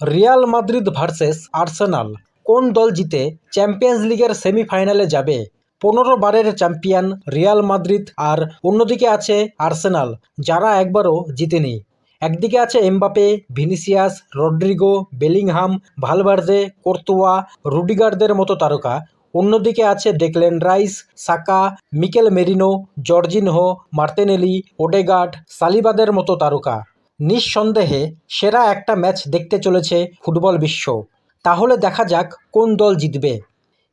Real Madrid versus Arsenal. কোন দল জিতে চ্যাম্পিয়ন্স লিগের সেমিফাইনালে যাবে? পনেরো বারের চ্যাম্পিয়ন রিয়াল মাদ্রিদ আর অন্যদিকে আছে আর্সেনাল, যারা একবারও জিতেনি। একদিকে আছে Mbappe Vinicius, Rodrygo, Bellingham Valverde Courtois, রুডিগারদের মতো তারকা। অন্যদিকে আছে Declan Rice, Saka, Mikel Merino, Jorginho, Martinelli, Odegaard, সালিবাদের মতো তারকা। নিঃসন্দেহে সেরা একটা ম্যাচ দেখতে চলেছে ফুটবল বিশ্ব। তাহলে দেখা যাক কোন দল জিতবে।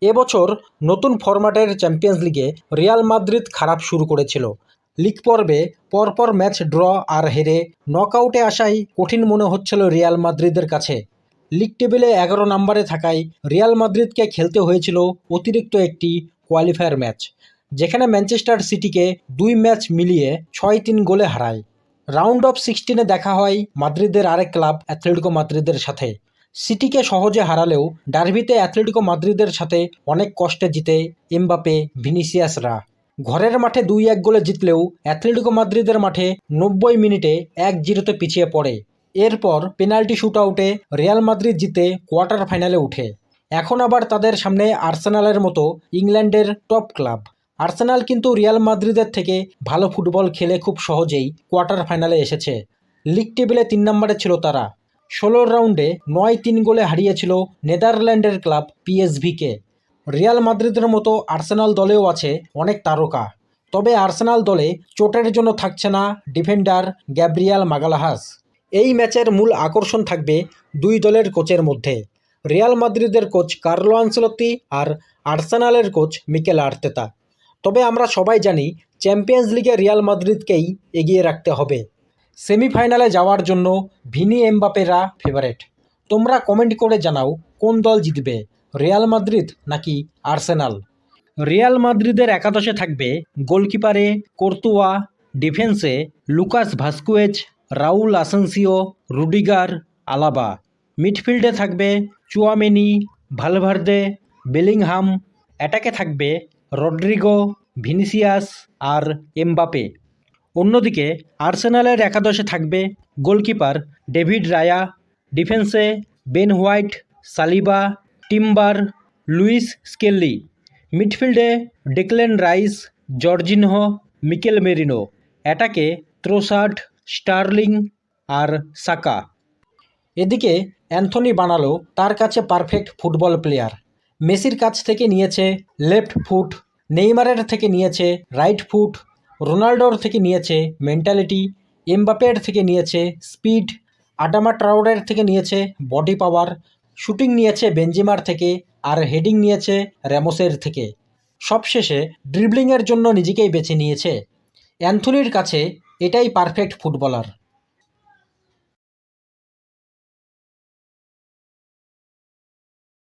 এবছর নতুন ফরম্যাটের চ্যাম্পিয়ন্স লিগে রিয়াল মাদ্রিদ খারাপ শুরু করেছিল। লিগ পর্বে পরপর ম্যাচ ড্র আর হেরে নকআউটে আসাই কঠিন মনে হচ্ছিল রিয়াল মাদ্রিদের কাছে। লিগ টেবিলে এগারো নম্বরে থাকায় রিয়াল মাদ্রিদকে খেলতে হয়েছিল অতিরিক্ত একটি কোয়ালিফায়ার ম্যাচ, যেখানে ম্যানচেস্টার সিটিকে দুই ম্যাচ মিলিয়ে ছয় তিন গোলে হারায়। রাউন্ড অফ সিক্সটিনে দেখা হয় মাদ্রিদের আরেক ক্লাব, অ্যাথলেটিকো মাদ্রিদের সাথে। সিটিকে সহজে হারালেও ডার্বিতে অ্যাথলেটিকো মাদ্রিদের সাথে অনেক কষ্টে জিতে এমবাপে ভিনিসিয়াসরা ঘরের মাঠে দুই এক গোলে জিতলেও অ্যাথলেটিকো মাদ্রিদের মাঠে নব্বই মিনিটে এক জিরোতে পিছিয়ে পড়ে। এরপর পেনাল্টি শুটআউটে রিয়াল মাদ্রিদ জিতে কোয়ার্টার ফাইনালে উঠে। এখন আবার তাদের সামনে আর্সেনালের মতো ইংল্যান্ডের টপ ক্লাব। আর্সেনাল কিন্তু রিয়াল মাদ্রিদের থেকে ভালো ফুটবল খেলে খুব সহজেই কোয়ার্টার ফাইনালে এসেছে। লিগ টেবিলে তিন নম্বরে ছিল তারা। ষোলোর রাউন্ডে নয় তিন গোলে হারিয়েছিল নেদারল্যান্ডের ক্লাব পিএসভিকে। রিয়াল মাদ্রিদের মতো আর্সেনাল দলেও আছে অনেক তারকা। তবে আর্সেনাল দলে চোটের জন্য থাকছে না ডিফেন্ডার গ্যাব্রিয়াল মাগালাহাস। এই ম্যাচের মূল আকর্ষণ থাকবে দুই দলের কোচের মধ্যে। রিয়াল মাদ্রিদের কোচ কার্লো আনসেলত্তি আর আর্সেনালের কোচ মিকেল আর্তেতা। তবে আমরা সবাই জানি চ্যাম্পিয়ন্স লিগে রিয়াল মাদ্রিদকেই এগিয়ে রাখতে হবে। সেমিফাইনালে যাওয়ার জন্য ভিনি এমবাপেরা ফেভারেট তোমরা কমেন্ট করে জানাও কোন দল জিতবে, রিয়াল মাদ্রিদ নাকি আর্সেনাল? রিয়াল মাদ্রিদের একাদশে থাকবে গোলকিপারে কোর্তুয়া, ডিফেন্সে Lucas Vazquez, Raul Asencio, Rudiger, Alaba. মিডফিল্ডে থাকবে চুয়ামেনি, ভালভার্দে, বেলিংহাম। অ্যাটাকে থাকবে রড্রিগো, ভিনিসিয়াস আর এমবাপে। অন্যদিকে আর্সেনালের একাদশে থাকবে গোলকিপার ডেভিড রায়া, ডিফেন্সে Ben White, Saliba, Timber, Lewis Skelly. মিডফিল্ডে Declan Rice, Jorginho, Mikel Merino. অ্যাটাকে Trossard, Sterling আর সাকা। এদিকে অ্যান্থনি বানালো তার কাছে পারফেক্ট ফুটবল প্লেয়ার। মেসির কাছ থেকে নিয়েছে লেফট ফুট নেইমারের থেকে নিয়েছে রাইট ফুট রোনাল্ডোর থেকে নিয়েছে মেন্টালিটি এমবাপের থেকে নিয়েছে স্পিড আডামা ট্রাউডের থেকে নিয়েছে বডি পাওয়ার শুটিং নিয়েছে বেঞ্জিমার থেকে আর হেডিং নিয়েছে র্যামোসের থেকে। সবশেষে ড্রিবলিংয়ের জন্য নিজেকেই বেছে নিয়েছে। অ্যান্থনির কাছে এটাই পারফেক্ট ফুটবলার